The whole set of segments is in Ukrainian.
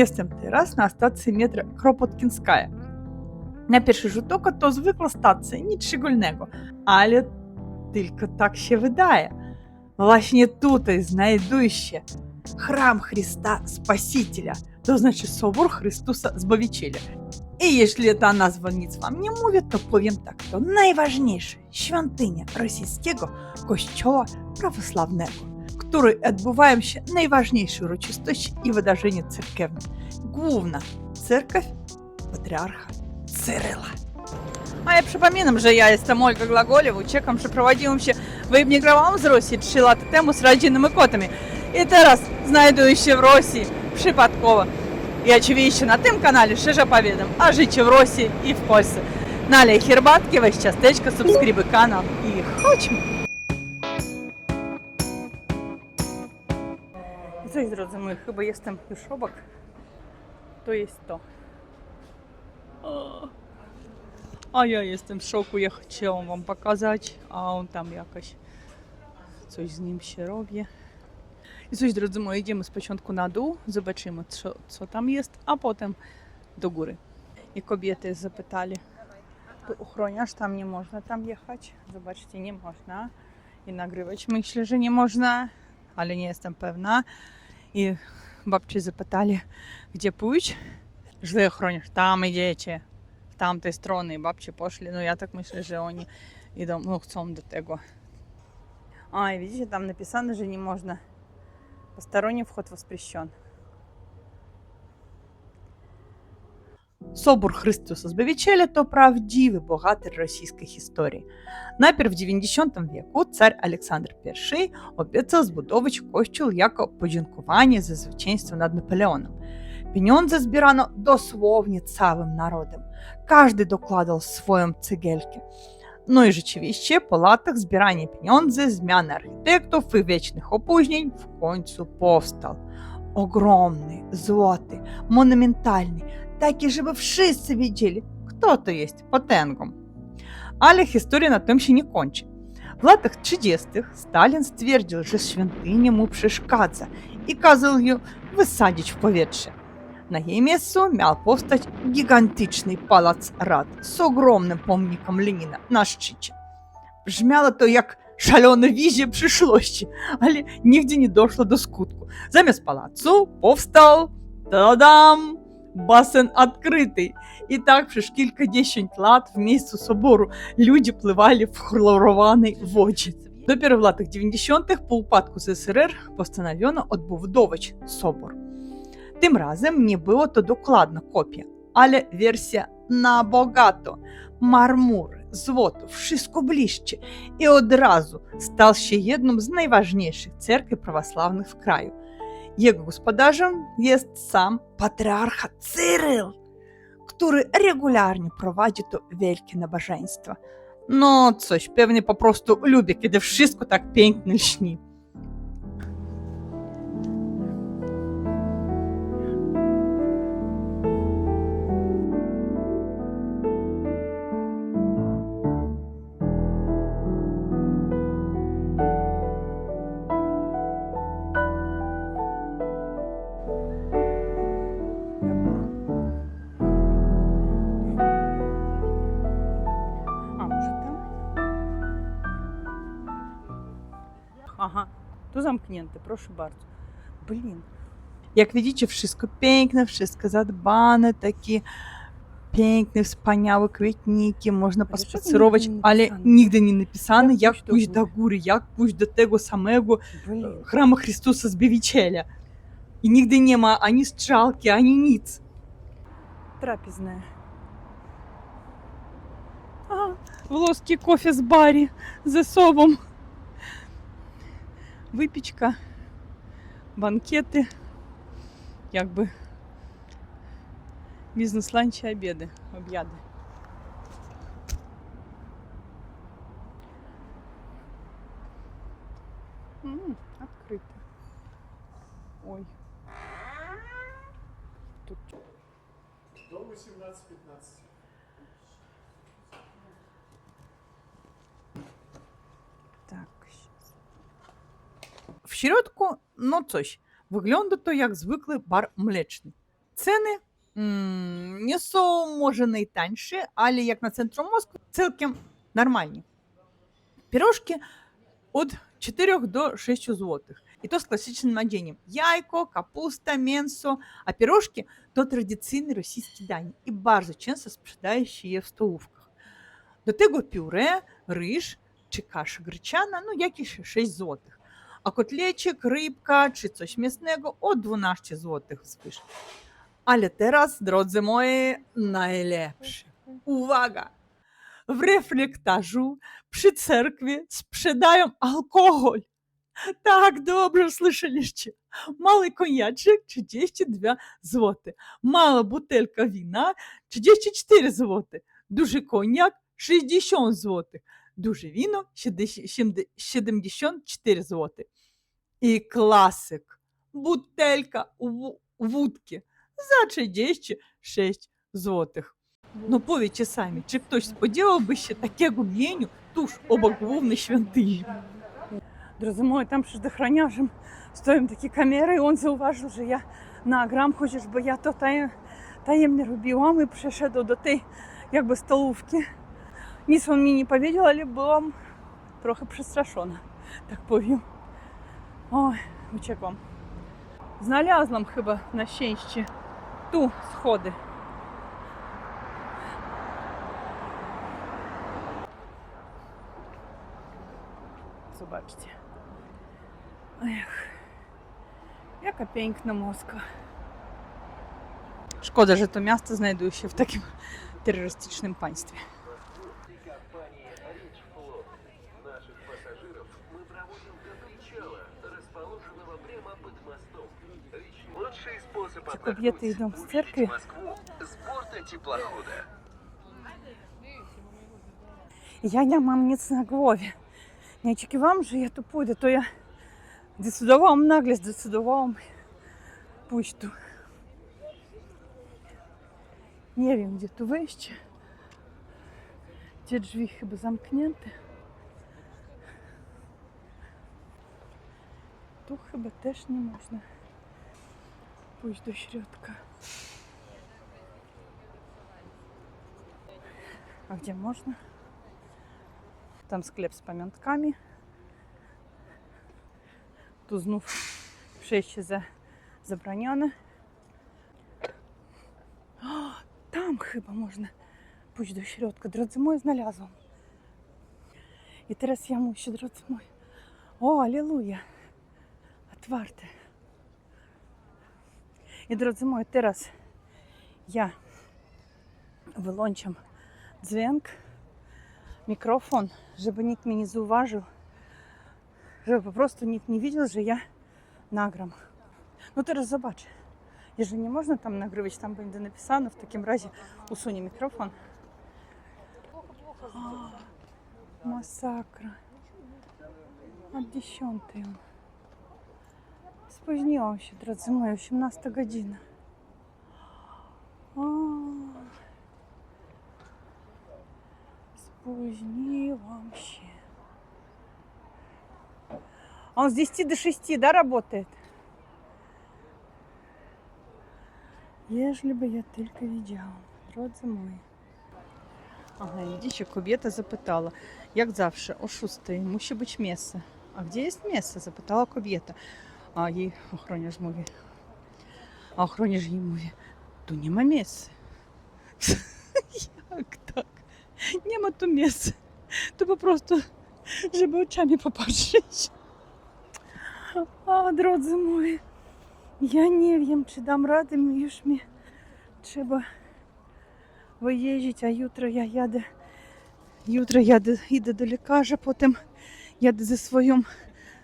Jestem teraz na stacji metra Kropotkinskaja. Na pierwszy rzut oka to zwykła stacja, nic szczególnego, ale tylko tak się wydaje. Właśnie tutaj znajduje się храм Христа Спасителя, to znaczy Sobór Chrystusa Zbawiciela. I jeśli ta nazwa nic wam nie mówi, to powiem tak, to najważniejsza świątynia rosyjskiego kościoła prawosławnego, w której odbywają się najważniejsze uroczystości i wydarzenia cerkiewne. Główna cerkiew patriarcha Cyryla. A ja przypominam, że ja jestem Ольга Глаголєва, uciekam przeprowadziłam się, wyemigrowałam z Rosji 3 lata temu z rodzinnymi kotami. I teraz znajduję się w Rosji przypadkowo. I oczywiście na tym kanale szczerze powiadam o życiu w Rosji i w Polsce. Налej herbatki, weź ciasteczko, subskrybuj kanał i chodźmy. Coś drodzy moi, chyba jestem już obok. To jest to. A ja jestem w szoku, ja chciałam wam pokazać, a on tam jakoś coś z nim się robi. I coś, drodzy moi, idziemy z początku na dół, zobaczymy, co, co tam jest, a potem do góry. I kobiety zapytali, to ochroniarz, tam nie można tam jechać? Zobaczcie, nie można. I nagrywać myślę, że nie można, ale nie jestem pewna. I babci zapytali, gdzie pójść? Źle ochroniarz, tam idziecie, w tamtej strony. I babci poszli, no ja tak myślę, że oni idą, no chcą do tego. А, и видите, там написано же не можно. Посторонний вход воспрещен. Собор Христуса Збавителя to prawdziwy bohater rosyjskiej historii. Najpierw w 90 wieku car Aleksander I obiecał zbudować kościół jako podziękowanie za zwycięstwo nad Napoleonem. Pieniądze zbierano dosłownie całym narodem. Każdy dokładał swoją cegiełkę. No i rzeczywiście po latach zbierania pieniędzy, zmiany architektów i wiecznych opóźnień w końcu powstał. Ogromny, złoty, monumentalny, taki, żeby wszyscy wiedzieli, kto to jest potęgą. Ale historia na tym się nie kończy. W latach 30. Stalin stwierdził, że świątynia mu przeszkadza i kazał ją wysadzić w powietrze. Na jej miejscu miał powstać gigantyczny pałac rad z ogromnym pomnikiem Lenina na szczycie. Brzmiało to jak szalona wizja przyszłości, ale nigdzie nie doszło do skutku. Zamiast pałacu powstał, tadam, basen odkryty. I tak przez kilkadziesiąt lat w miejscu soboru ludzie pływali w chlorowanej wodzie. Dopiero w latach 90. po upadku ZSRR postanowiono odbudować sobor. Tym razem nie było to dokładna kopia, ale wersja na bogato. Marmur, złoto, wszystko bliższe i od razu stał się jedną z najważniejszych cerkwi prawosławnych w kraju. Jego gospodarzem jest sam patriarcha Cyryl, który regularnie prowadzi to wielkie nabożeństwa. No coś, pewnie po prostu lubię, kiedy wszystko tak pięknie lśni. Tu zamknięte, proszę bardzo. Blin. Jak widzicie, wszystko piękne, wszystko zadbane, takie piękne, wspaniałe kwietniki, można pospacerować, ale nigdy nie napisane, Jak pójść do góry? jak pójść do tego samego храма Хриstusa Zbawiciela. I nigdy nie ma ani strzałki, ani nic. Трапезная. Ага, вложки кофе з барі з собом. Випічка, банкети, якби бізнес-ланчі, обіди, об'яди. М, Открыто. Ой. Тут До 18-15. Środku, no coś, wygląda to jak zwykły bar mleczny. Ціни не są może najtańsze, ale jak na centrum Moskwy całkiem нормальні. Пірожки від 4 до 6 злотих. І то з класичним надінням. Яйко, капуста, менсо. А пірожки то традиційні російські дані і дуже часто споживаючі є в столовках. До tego пюре, риж чи каша гречана, ну якісь 6 злотих. А котлечик, рибка чи coś м'ясного от 12 злотих звиш. Але teraz, drodzy moi, najlepsze. Uwaga! W reflektarzu przy cerkwi sprzedają alkohol. Tak, dobrze słyszeliście. Mały koniaczek 32 zł. Mała butelka wina 34 zł. Duży koniak 60 zł. Duże wino 74 zł. I klasyk. Butelka w- wódki за 36 злотих. Ну, повідьте самі, чи хтось сподівав би ще таке гум'єню туж вовни świątyni. Друзі мої, там під охраняжем стоїмо такі камери, і він зауважив, що я на грам хочеш, бо я то таєм, таємне робила, і пришедł до тієї якби столовки. Ніц він мені не повідав, але була трохи пристрашена, так повім. Ой, uciekłam. Znalazłam chyba na szczęście tu schody. Zobaczcie. Ech, jaka piękna Moskwa. Шкода, що то місто знаjduje się w takim terrorystycznym państwie. Кобєти йдуть з церкви. Москву с борта теплохода. Ja nie mam nic na głowie. Nie oczekiwałam, że ja tu pójdę, to ja zdecydowałam, nagle zdecydowałam pójść tu. Nie wiem, gdzie tu wejść. Gdzie drzwi chyba zamknięte. Tu chyba też nie można pójść do środka. A gdzie można? Там склеп з пам'ятками. Тут знов przejście за, забрonione. О, там chyba можна pójść do środka. Drodzy moi, znalazłam. I teraz ja muszę, drodzy moi. O, aleluja. Otwarte. I drodzy moi, teraz ja wyłączam dźwięk, mikrofon, żeby nikt mnie nie zauważył, żeby po prostu nikt nie widział, że ja nagram. No teraz zobaczę. Jeżeli nie można tam nagrywać, tam będzie napisane, w takim razie usunie mikrofon. O, masakra. Od 10. Spóźniłam się, drodzy moi, 18 godzina. O, спóźniłam się. Он с 10 до 6, да, работает? Ежели бы я только видела, дrodzy мої. Ага, widzicie, kobieta zapytała, jak zawsze, o 6 musi być miejsce. A gdzie jest miejsce? Zapytała kobieta. A jej ochroniarz mówi, a ochroniarz jej mówi, tu nie ma miejsca. jak tak? Nie ma tu miejsca. To po prostu, żeby oczami popatrzeć. A, drodzy moi, ja nie wiem, czy dam radę, mi już mi trzeba wyjeździć, a jutro ja jadę, jutro jadę, idę do lekarza,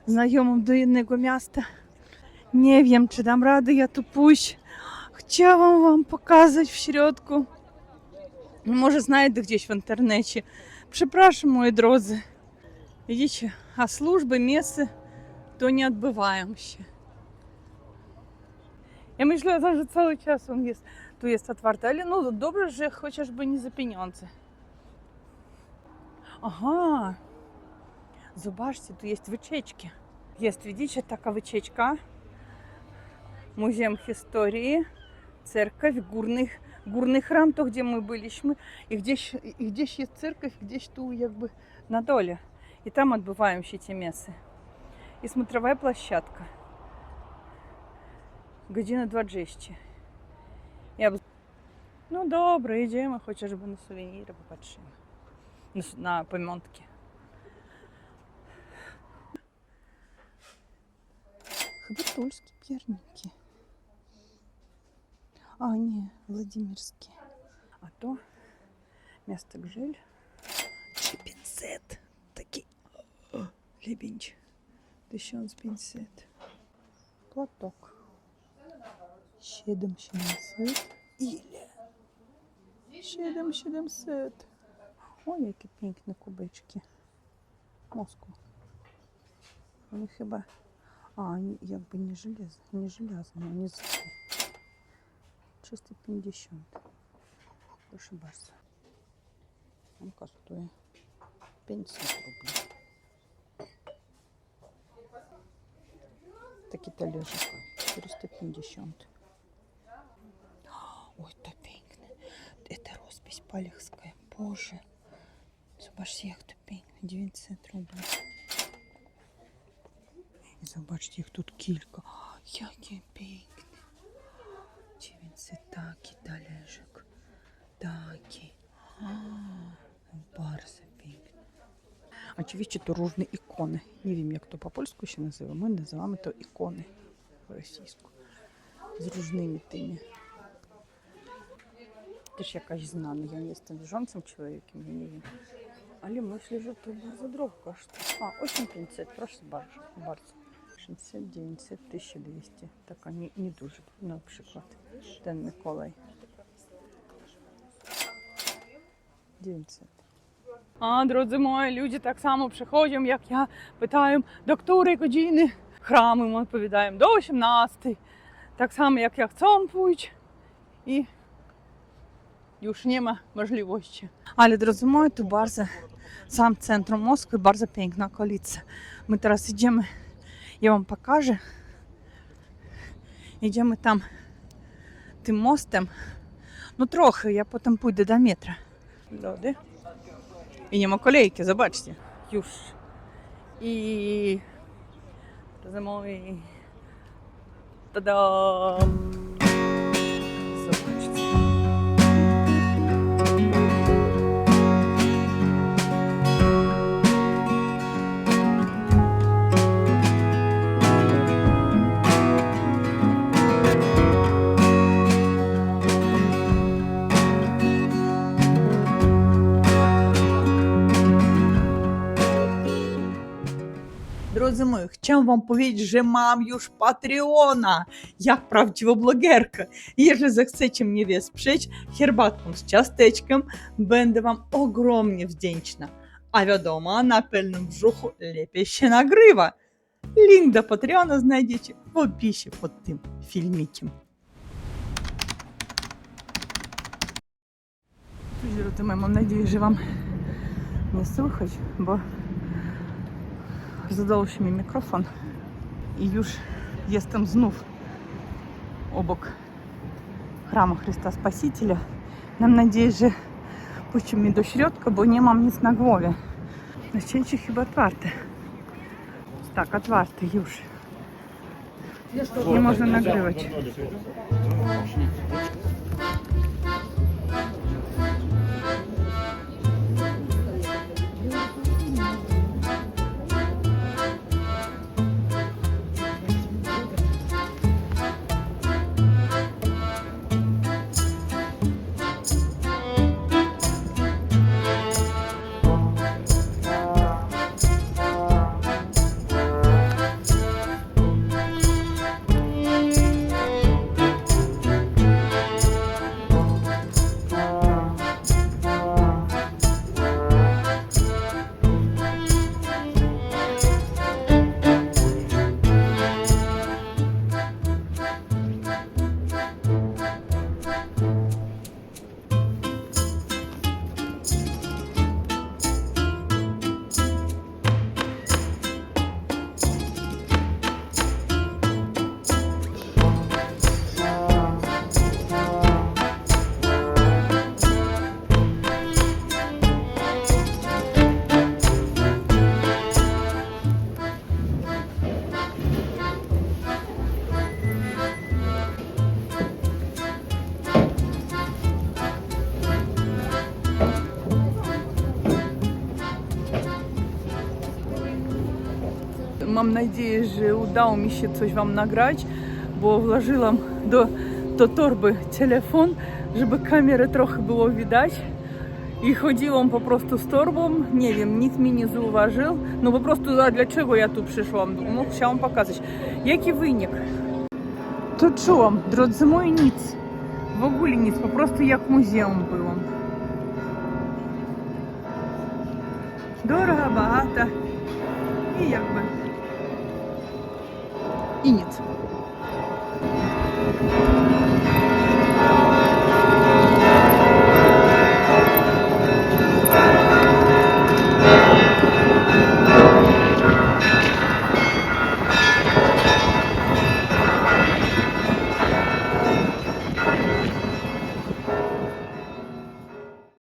znajomą do innego miasta. Nie wiem, czy dam radę ja tu pójść. Chciałam wam pokazać w środku. Może znajdę gdzieś w internecie. Przepraszam, moi drodzy. Widzicie, a służby, miejsce to nie odbywają się. Ja myślę, że cały czas on jest, tu jest otwarty, ale no dobrze, że chociażby nie za pieniądze. Aha, zobaczcie, tu jest wycieczki. Jest, widzicie, taka wycieczka. Muzeum Historii церковь, гурний, гурний храм, то, де ми були, ж ми, і де ж, і де ж є церковь, де ж ту, якби, на долі. І там відбуваємо ще ті міси. І смотрова площадка. Година 20. Я б... Ну добре, йдемо, хоча б на сувеніри попадшимо. На, с- на пам'ятки. Хабатульські п'ярники. А, ні, Владимирські. А то місто Гжель. Чи Такий лебінч. 1500. Платок. 7700. Ілля. 7700. Ой, які пінкні кубички. Моску. Вони хіба. А, они якби не железо, не железные, они золотые. 350. Прошу бачити. Он коштує 500 рублів. Такий талежик 450. Ой, то пенькне. Это роспись Палехская. Боже. Зобачте, як то пенькне. 900 рублів. І Забачте, їх тут кілька. А, Які пінкні. Чи він це такі талежик? Такі. А, Барса пінкні. Очевидно, то різні ікони. Не wiem, як то по-польську ще називаємо. Ми називаємо то ікони російську. З різними тими. Теж якась знана. Я не jestem wierzącym człowiekiem, ja nie wiem. Ale myślę, że to bardzo drogo kosztuje. A, 8500, proszę bardzo. bardzo. 600, 900, 1200. Така не, не дуже, наприклад. Ten Миколай. 900. А, друзі мої, люди так само приходять, як я, питаємо, до której godziny храми, ми відповідаємо, до 18. Так само, як я chcą pójść. І już nie ma możliwości. Ale drodzy moi, tu bardzo, sam centrum Moskwy, bardzo piękna okolica. My teraz idziemy, ja wam pokażę. Idziemy tam tym mostem. No trochę, ja potem pójdę do metra. Lody. I nie ma kolejki, zobaczcie. Już. I... Drodzy Drodzy moi, chciałam wam powiedzieć, że mam już Patreona, jak prawdziwa blogerka. Jeżeli zechcecie mnie wesprzeć herbatką z ciasteczkiem, będę wam ogromnie wdzięczna. A wiadomo, na pełnym brzuchu lepiej się nagrywa. Link do Patreona znajdziecie w opisie pod tym filmikiem. Друзі, дорогі мої, mam nadzieję, że Wam nie słychać, bo zadał się mi mikrofon i już jestem znów obok храму Христа Спасителя. Mam nadzieję, że puścią mnie do środka, bo nie mam nic na głowie. Na szczęście chyba otwarte. Tak, otwarte już. Nie można nagrywać. Mam nadzieję, że udało mi się coś wam nagrać, bo włożyłam do, do torby telefon, żeby kamerę trochę było widać. I chodziłam po prostu z torbą, nie wiem, nikt mnie nie zauważył. No po prostu, a dlaczego ja tu przyszłam? No, chciałam pokazać. Jaki wynik? To czułam, drodzy moi, nic. W ogóle nic, po prostu jak muzeum byłam. Дорого, багато і якби. І ніц.